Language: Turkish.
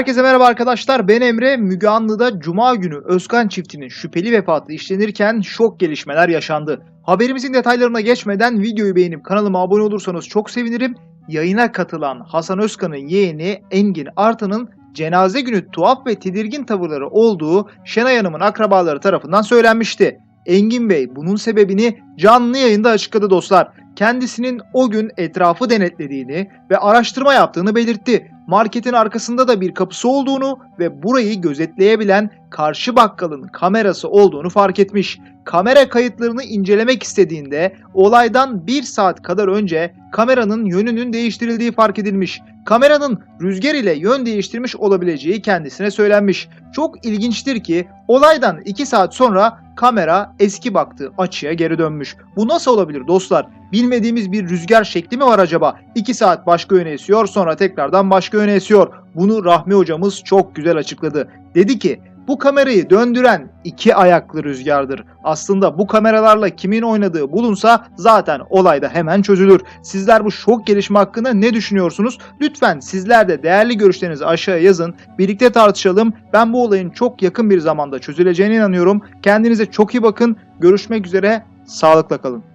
Herkese merhaba arkadaşlar. Ben Emre. Müge Anlı'da Cuma günü Özkan çiftinin şüpheli vefatı işlenirken şok gelişmeler yaşandı. Haberimizin detaylarına geçmeden videoyu beğenip kanalıma abone olursanız çok sevinirim. Yayına katılan Hasan Özkan'ın yeğeni Engin Artan'ın cenaze günü tuhaf ve tedirgin tavırları olduğu Şenay Hanım'ın akrabaları tarafından söylenmişti. Engin Bey bunun sebebini canlı yayında açıkladı dostlar. Kendisinin o gün etrafı denetlediğini ve araştırma yaptığını belirtti. Marketin arkasında da bir kapısı olduğunu ve burayı gözetleyebilen karşı bakkalın kamerası olduğunu fark etmiş. Kamera kayıtlarını incelemek istediğinde olaydan bir saat kadar önce kameranın yönünün değiştirildiği fark edilmiş. Kameranın rüzgar ile yön değiştirmiş olabileceği kendisine söylenmiş. Çok ilginçtir ki olaydan 2 saat sonra kamera eski baktığı açıya geri dönmüş. Bu nasıl olabilir dostlar? Bilmediğimiz bir rüzgar şekli mi var acaba? 2 saat başka yöne esiyor sonra tekrardan başka yöne esiyor. Bunu Rahmi hocamız çok güzel açıkladı. Dedi ki bu kamerayı döndüren iki ayaklı rüzgardır. Aslında bu kameralarla kimin oynadığı bulunsa zaten olayda hemen çözülür. Sizler bu şok gelişme hakkında ne düşünüyorsunuz? Lütfen sizler de değerli görüşlerinizi aşağıya yazın. Birlikte tartışalım. Ben bu olayın çok yakın bir zamanda çözüleceğine inanıyorum. Kendinize çok iyi bakın. Görüşmek üzere. Sağlıkla kalın.